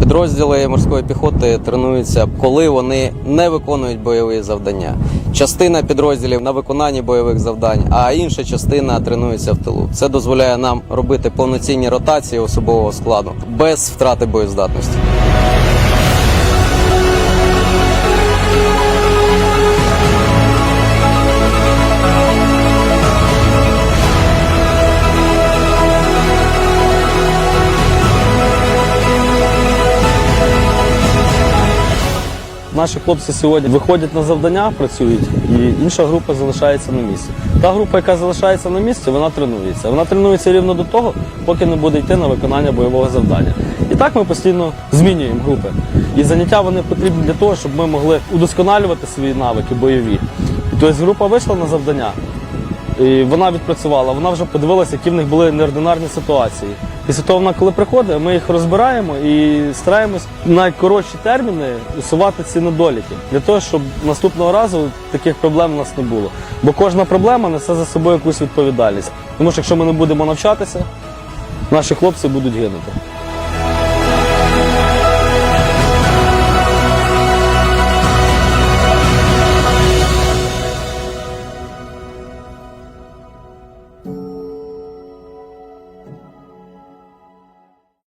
Підрозділи морської піхоти тренуються, коли вони не виконують бойові завдання. Частина підрозділів на виконанні бойових завдань, а інша частина тренується в тилу. Це дозволяє нам робити повноцінні ротації особового складу без втрати боєздатності. Наші хлопці сьогодні виходять на завдання, працюють, і інша група залишається на місці. Та група, яка залишається на місці, вона тренується. Вона тренується рівно до того, поки не буде йти на виконання бойового завдання. І так ми постійно змінюємо групи. І заняття вони потрібні для того, щоб ми могли удосконалювати свої навики бойові. Тобто група вийшла на завдання, і вона відпрацювала, вона вже подивилася, які в них були неординарні ситуації. Після того вона, коли приходить, ми їх розбираємо і стараємось в найкоротші терміни усувати ці недоліки для того, щоб наступного разу таких проблем у нас не було. Бо кожна проблема несе за собою якусь відповідальність. Тому що якщо ми не будемо навчатися, наші хлопці будуть гинути.